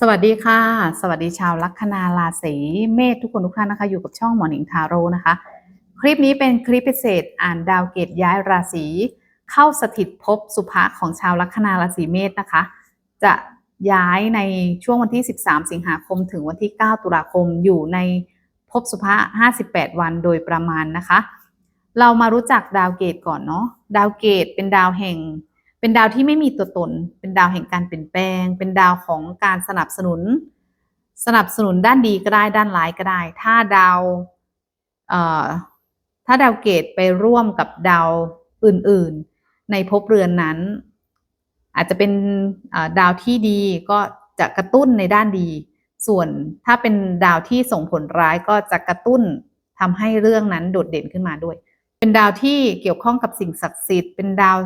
สวัสดีค่ะ สวัสดีชาวลัคนาราศีเมษทุกคนทุกท่านนะคะ อยู่กับช่องหมอหนิงทาโร่นะคะ คลิปนี้เป็นคลิปพิเศษอ่านดาวเกตย้ายราศีเข้าสถิตภพสุภะของชาวลัคนาราศีเมษนะคะ จะย้ายในช่วงวันที่ 13 สิงหาคมถึงวันที่ 9 ตุลาคมอยู่ในภพสุภะ58 วันโดยประมาณนะคะ เรามารู้จักดาวเกตก่อนเนาะดาวเกตเป็นดาวแห่ง เป็นดาวที่ไม่มีตัวตน เป็นดาวแห่งการเปลี่ยนแปลง เป็นดาวของการสนับสนุน สนับสนุนด้านดีก็ได้ด้านร้ายก็ได้ ถ้าดาวถ้าดาวเกตไปร่วมกับดาวอื่น ๆ ในภพเรือนนั้น อาจจะเป็นดาวที่ดีก็จะกระตุ้นในด้านดี ส่วนถ้าเป็นดาวที่ส่งผลร้ายก็จะกระตุ้นทำให้เรื่องนั้นโดดเด่นขึ้นมาด้วย เป็นดาวที่เกี่ยวข้องกับสิ่งศักดิ์สิทธิ์ เป็นดาว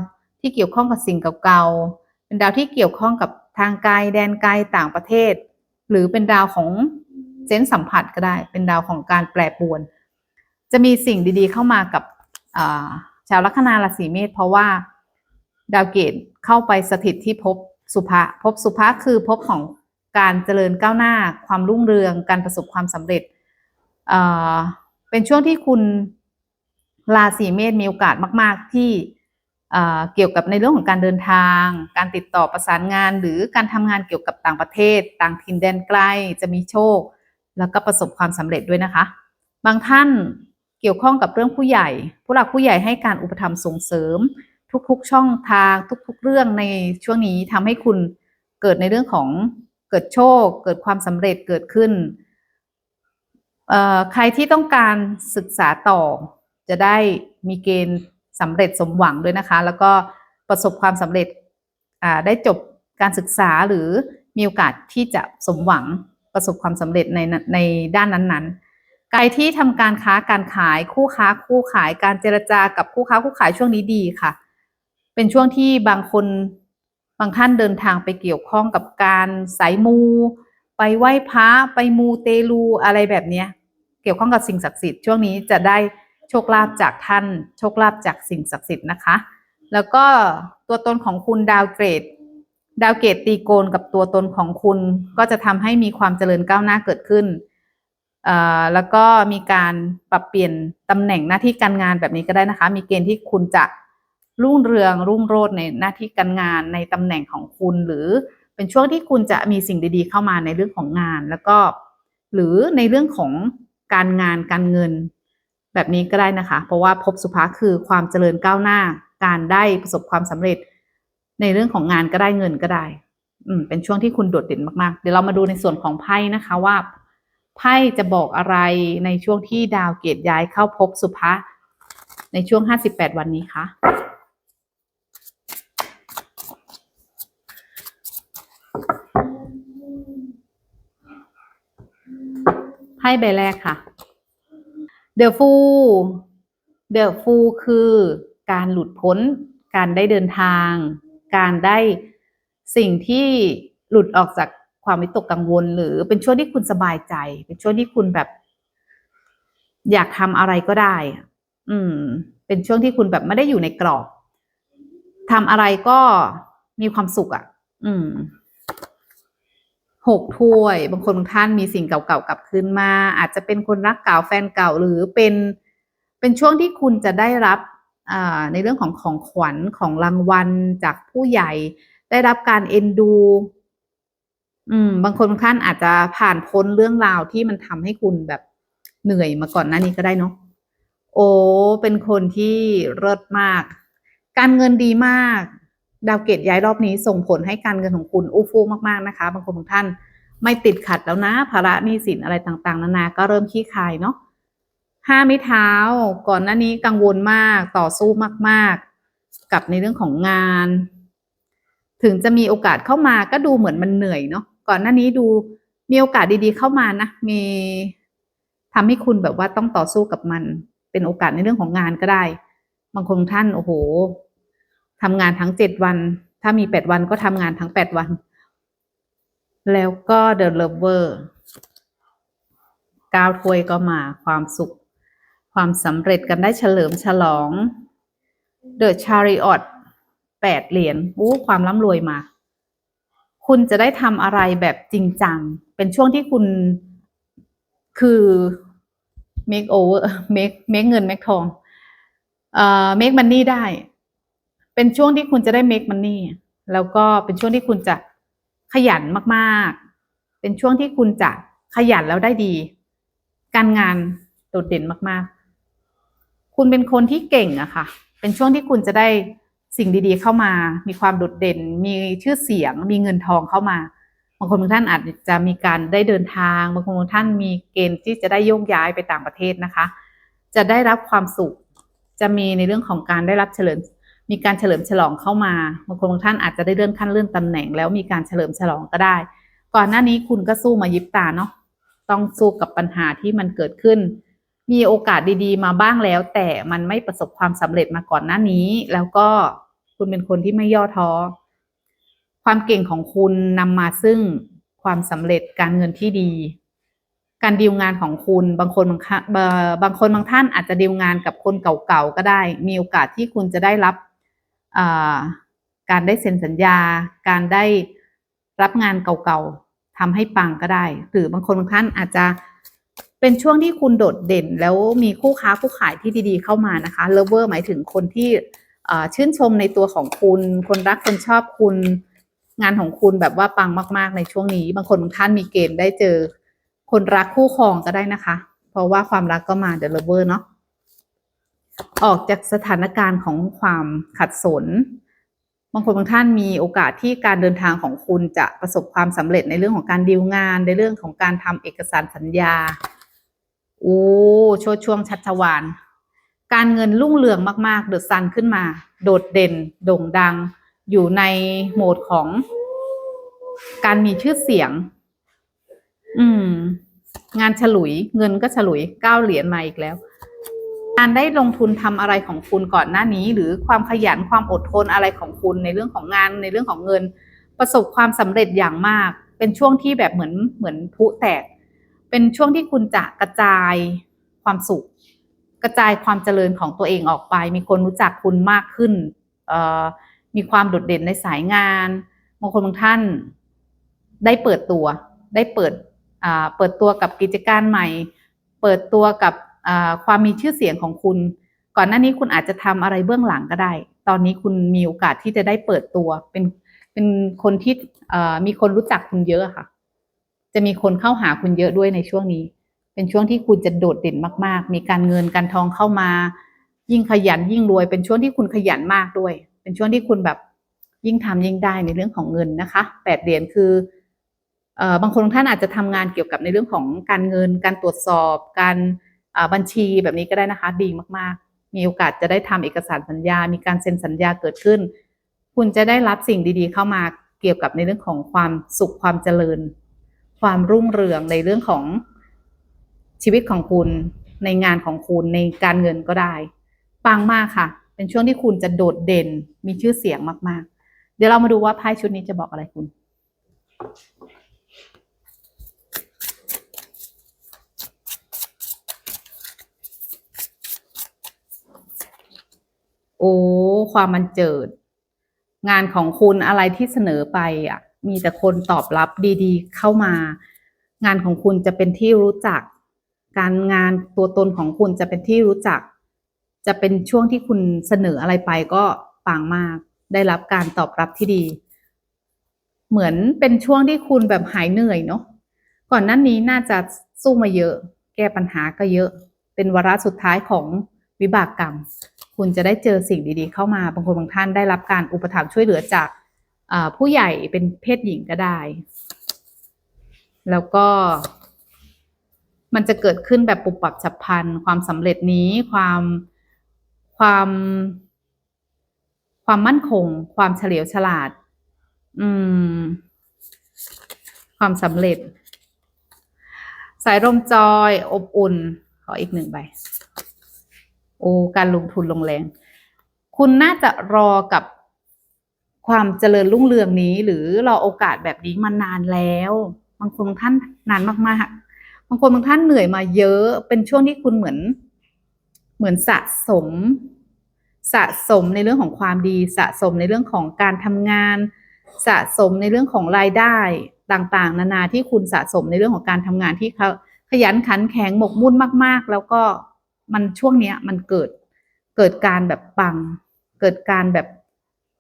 ที่เกี่ยวข้องกับสิ่งเก่าๆ เป็นดาวที่เกี่ยวข้องกับทางไกลแดนไกลต่างประเทศ หรือเป็นดาวของเซนส์สัมผัสก็ได้ เป็นดาวของการแปรปรวน จะมีสิ่งดีๆเข้ามากับาชาวลัคนาราศีเมษเพราะว่าดาวเกตเข้าไปสถิตที่ภพสุภะภพสุภะคือภพของการเจริญก้าวหน้า ความรุ่งเรือง การประสบความสำเร็จเเป็นช่วงที่คุณราศีเมษมีโอกาสมาก ๆ ที่ เกี่ยวกับในเรื่องของการเดินทาง การติดต่อประสานงาน หรือการทำงานเกี่ยวกับต่างประเทศ ต่างถิ่นแดนไกลจะมีโชค แล้วก็ประสบความสำเร็จด้วยนะคะ บางท่านเกี่ยวข้องกับเรื่องผู้ใหญ่ ผู้หลักผู้ใหญ่ให้การอุปถัมภ์ส่งเสริม ทุกๆ ช่องทาง ทุก ๆ เรื่องในช่วงนี้ทำให้คุณเกิดในเรื่องของเกิดโชค เกิดความสำเร็จเกิดขึ้น ใครที่ต้องการศึกษาต่อจะได้มีเกณฑ์ สำเร็จสมหวังด้วยนะคะ แล้วก็ประสบความสำเร็จได้จบการศึกษาหรือมีโอกาสที่จะสมหวังประสบความสำเร็จในในด้านนั้นๆใครที่ทำการค้าการขายคู่ค้าคู่ขายการเจรจากับคู่ค้าคู่ขายช่วงนี้ดีค่ะ เป็นช่วงที่บางคนบางท่านเดินทางไปเกี่ยวข้องกับการสายมู ไปไหว้พระไปมูเตลูอะไรแบบเนี้ยเกี่ยวข้องกับสิ่งศักดิ์สิทธิ์ช่วงนี้จะได้ โชคลาภจากท่าน โชคลาภจากสิ่งศักดิ์สิทธิ์นะคะ แล้วก็ตัวตนของคุณดาวเกรด ดาวเกรดตีโกนกับตัวตนของคุณก็จะทำให้มีความเจริญก้าวหน้าเกิดขึ้นแล้วก็มีการปรับเปลี่ยนตำแหน่งหน้าที่การงานแบบนี้ก็ได้นะคะ มีเกณฑ์ที่คุณจะรุ่งเรืองรุ่งโรจน์ในหน้าที่การงานในตำแหน่งของคุณ หรือเป็นช่วงที่คุณจะมีสิ่งดีๆ เข้ามาในเรื่องของงาน แล้วก็หรือในเรื่องของการงานการเงิน แบบนี้ก็ได้นะคะ เพราะว่าภพสุภาคือความเจริญก้าวหน้า การได้ประสบความสำเร็จ ในเรื่องของงานก็ได้เงินก็ได้ อืม เป็นช่วงที่คุณโดดเด่นมากๆ เดี๋ยวเรามาดูในส่วนของไพ่นะคะว่าไพ่จะบอกอะไรในช่วงที่ดาวเกตย้ายเข้าภพสุภาในช่วง 58 วันนี้คะไพ่ใบแรกค่ะ เดอะฟูเดอะฟูคือการหลุดพ้น การได้เดินทาง การได้สิ่งที่หลุดออกจากความวิตกกังวล หรือเป็นช่วงที่คุณสบายใจ เป็นช่วงที่คุณแบบ อยากทำอะไรก็ได้อะอืม เป็นช่วงที่คุณแบบไม่ได้อยู่ในกรอบทำอะไรก็มีความสุขอะ่ะ อืม หกถ้วย บางคนบางท่านมีสิ่งเก่าๆกลับคืนมา อาจจะเป็นคนรักเก่าแฟนเก่าหรือเป็นเป็นช่วงที่คุณจะได้รับในเรื่องของของขวัญของรางวัลจากผู้ใหญ่ ได้รับการเอ็นดูอืมบางคนบางท่านอาจจะผ่านพ้นเรื่องราวที่มันทำให้คุณแบบเหนื่อยมาก่อนหน้านี้ก็ได้เนาะโอ้เป็นคนที่เลิศมาก การเงินดีมาก ดาวเกตย้ายรอบนี้ส่งผลให้การเงินของคุณอู้ฟู่มากๆนะคะ บางคนบางท่านไม่ติดขัดแล้วนะภาระหนี้สินอะไรต่างๆ นานาก็เริ่มขี้คายเนาะห้าไม้เท้าก่อนหน้านี้กังวลมากต่อสู้มาก ๆ กับในเรื่องของงาน ถึงจะมีโอกาสเข้ามาก็ดูเหมือนมันเหนื่อยเนาะก่อนหน้านี้ดูมีโอกาสดีๆเข้ามานะมีทำให้คุณแบบว่าต้องต่อสู้กับมัน เป็นโอกาสในเรื่องของงานก็ได้ บางคนท่านโอ้โห ทำงานทั้งเจ็ดวัน ถ้ามีแปดวันก็ทำงานทั้งแปดวัน แล้วก็ The Lover ก้าวถ้วยก็มาความสุข ความสำเร็จกันได้เฉลิมฉลอง The Chariot แปดเหรียญอู้ความร่ำรวยมา คุณจะได้ทำอะไรแบบจริงจัง เป็นช่วงที่คุณคือ make over make make เงิน make ทองเอ่อ make money ได้ เป็นช่วงที่คุณจะได้ make money แล้วก็เป็นช่วงที่คุณจะขยันมากๆ เป็นช่วงที่คุณจะขยันแล้วได้ดี การงานโดดเด่นมากๆ คุณเป็นคนที่เก่งอะค่ะ เป็นช่วงที่คุณจะได้สิ่งดีๆ เข้ามา มีความโดดเด่น มีชื่อเสียง มีเงินทองเข้ามา บางคนบางท่านอาจจะมีการได้เดินทาง บางคนบางท่านมีเกณฑ์ที่จะได้โยกย้ายไปต่างประเทศนะคะ จะได้รับความสุข จะมีในเรื่องของการได้รับเฉลิม มีการเฉลิมฉลองเข้ามาบางคนบางท่านอาจจะได้เลื่อนขั้นเลื่อนตำแหน่ง แล้วมีการเฉลิมฉลองก็ได้ ก่อนหน้านี้คุณก็สู้มายิบตาเนาะต้องสู้กับปัญหาที่มันเกิดขึ้น มีโอกาสดีๆ มาบ้างแล้ว แต่มันไม่ประสบความสำเร็จมาก่อนหน้านี้ แล้วก็คุณเป็นคนที่ไม่ย่อท้อความเก่งของคุณนำมาซึ่งความสำเร็จการเงินที่ดี การดีลงานของคุณบางคนบางครั้งเอ่อบางคนบางท่านอาจจะดีลงานกับคนเก่าๆก็ได้ มีโอกาสที่คุณจะได้รับ การได้เซ็นสัญญา การได้รับงานเก่าๆทำให้ปังก็ได้ หรือบางคนบางท่านอาจจะเป็นช่วงที่คุณโดดเด่น แล้วมีคู่ค้าคู่ขายที่ดีๆเข้ามานะคะเลเวอร์หมายถึงคนที่ชื่นชมในตัวของคุณ คนรักคนชอบคุณ งานของคุณแบบว่าปังมาก ๆ ในช่วงนี้ บางคนบางท่านมีเกณฑ์ได้เจอ คนรักคู่ครองก็ได้นะคะ เพราะว่าความรักก็มาเดลเวอร์เนาะ ออกจากสถานการณ์ของความขัดสน บางคนบางท่านมีโอกาสที่การเดินทางของคุณจะประสบความสำเร็จในเรื่องของการดีลงาน ในเรื่องของการทำเอกสารสัญญา โอ้ชดช่วงชัชวานการเงินรุ่งเรืองมากๆ เดือะซันขึ้นมา โดดเด่น โด่งดัง อยู่ในโหมดของการมีชื่อเสียง อืม งานฉลุย เงินก็ฉลุย เก้าเหรียญมาอีกแล้ว การได้ลงทุนทำอะไรของคุณก่อนหน้านี้ หรือความขยันความอดทนอะไรของคุณในเรื่องของงานในเรื่องของเงิน ประสบความสำเร็จอย่างมาก เป็นช่วงที่แบบเหมือนเหมือนพุแตก เป็นช่วงที่คุณจะกระจายความสุข กระจายความเจริญของตัวเองออกไป มีคนรู้จักคุณมากขึ้นมีความโดดเด่นในสายงานบางคนบางท่าน ได้เปิดตัว ได้เปิดเปิดตัวกับกิจการใหม่ เปิดตัวกับ ความมีชื่อเสียงของคุณ ก่อนหน้านี้คุณอาจจะทำอะไรเบื้องหลังก็ได้ ตอนนี้คุณมีโอกาสที่จะได้เปิดตัวเป็นเป็นคนที่มีคนรู้จักคุณเยอะค่ะ จะมีคนเข้าหาคุณเยอะด้วยในช่วงนี้ เป็นช่วงที่คุณจะโดดเด่นมาก ๆ มีการเงินการทองเข้ามา ยิ่งขยันยิ่งรวย เป็นช่วงที่คุณขยันมากด้วย เป็นช่วงที่คุณแบบยิ่งทำยิ่งได้ในเรื่องของเงินนะคะแปดเหรียญคือเอ่อบางคนท่านอาจจะทำงานเกี่ยวกับในเรื่องของการเงิน การตรวจสอบ การ บัญชีแบบนี้ก็ได้นะคะ ดีมากๆ มีโอกาสจะได้ทำเอกสารสัญญา มีการเซ็นสัญญาเกิดขึ้น คุณจะได้รับสิ่งดีๆ เข้ามาเกี่ยวกับในเรื่องของความสุขความเจริญ ความรุ่งเรืองในเรื่องของชีวิตของคุณ ในงานของคุณในการเงินก็ได้ปังมากค่ะ เป็นช่วงที่คุณจะโดดเด่นมีชื่อเสียงมากๆ เดี๋ยวเรามาดูว่าไพ่ชุดนี้จะบอกอะไรคุณ โอ้ ความมันเจิด งานของคุณอะไรที่เสนอไปอะ มีแต่คนตอบรับดีๆ เข้ามา งานของคุณจะเป็นที่รู้จัก การงานตัวตนของคุณจะเป็นที่รู้จัก จะเป็นช่วงที่คุณเสนออะไรไปก็ปังมาก ได้รับการตอบรับที่ดี เหมือนเป็นช่วงที่คุณแบบหายเหนื่อยเนาะ ก่อนหน้านี้น่าจะสู้มาเยอะ แก้ปัญหาก็เยอะ เป็นวาระสุดท้ายของวิบากกรรม คุณจะได้เจอสิ่งดีๆ เข้ามาบางคนบางท่านได้รับการอุปถัมภ์ช่วยเหลือจากผู้ใหญ่เป็นเพศหญิงก็ได้ แล้วก็มันจะเกิดขึ้นแบบปุบปับฉับพลันความสำเร็จนี้ความความความมั่นคง ความเฉลียวฉลาด อืม ความสำเร็จ สายลมจอยอบอุ่น ขออีกหนึ่งใบ โอ้การลงทุนลงแรง คุณน่าจะรอกับความเจริญรุ่งเรืองนี้ หรือรอโอกาสแบบนี้มานานแล้ว บางคนบางท่านนานมากๆบางคนบางท่านเหนื่อยมาเยอะเป็นช่วงที่คุณเหมือน เหมือนสะสม สะสมในเรื่องของความดี สะสมในเรื่องของการทำงาน สะสมในเรื่องของรายได้ต่างๆ นานาที่คุณสะสมในเรื่องของการทำงานที่เขาขยันขันแข็งหมกมุ่นมาก ๆ แล้วก็ มันช่วงเนี้ย มันเกิดเกิดการแบบปัง เกิดการแบบ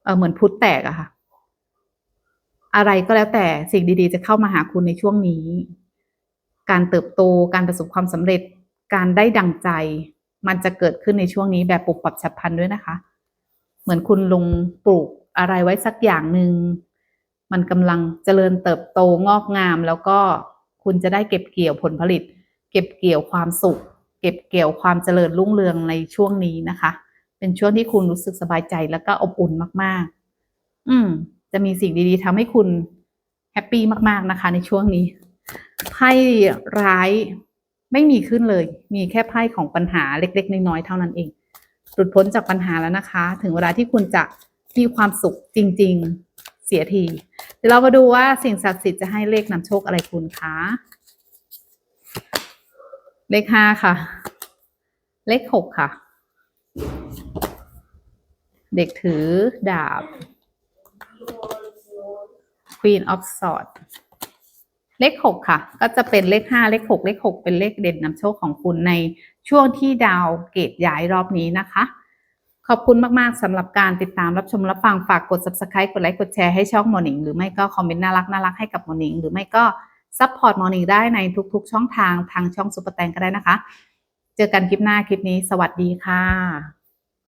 เออเหมือนพุทธแตกอะค่ะ อะไรก็แล้วแต่สิ่งดี ๆ จะเข้ามาหาคุณในช่วงนี้ การเติบโตการประสบความสำเร็จ การได้ดังใจ มันจะเกิดขึ้นในช่วงนี้แบบปุบปับฉับพลันด้วยนะคะ เหมือนคุณลงปลูกอะไรไว้สักอย่างหนึ่งมันกำลังเจริญเติบโตงอกงาม แล้วก็คุณจะได้เก็บเกี่ยวผลผลิต เก็บเกี่ยวความสุข เก็บเกี่ยวความเจริญรุ่งเรืองในช่วงนี้นะคะ เป็นช่วงที่คุณรู้สึกสบายใจแล้วก็อบอุ่นมากๆ อืม จะมีสิ่งดีๆทำให้คุณแฮปปี้มากๆนะคะ ในช่วงนี้ไพ่ร้ายไม่มีขึ้นเลย มีแค่ไพ่ของปัญหาเล็ก ๆ น้อยๆเท่านั้นเอง หลุดพ้นจากปัญหาแล้วนะคะ ถึงเวลาที่คุณจะมีความสุขจริง ๆ เสียที เดี๋ยวเรามาดูว่าสิ่งศักดิ์สิทธิ์จะให้เลขนำโชคอะไรคุณคะ เลขห้าค่ะ เลขหกค่ะ เด็กถือดาบ Queen of Swords เลขหกค่ะ ก็จะเป็นเลขห้าเลขหกเลขหกเป็นเลขเด่นนำโชคของคุณในช่วงที่ดาวเกตย้ายรอบนี้นะคะ ขอบคุณมาก ๆสำหรับการติดตามรับชมรับฟังฝากกด subscribe กดไลค์กดแชร์ให้ช่อง Morning หรือไม่ก็คอมเมนต์น่ารักน่ารักให้กับ Morning หรือไม่ก็ ซัพพอร์ตมอร์นิ่งได้ในทุกๆ ช่องทางทางช่องซุปเปอร์แตงก็ได้นะคะ เจอกันคลิปหน้าคลิปนี้ สวัสดีค่ะ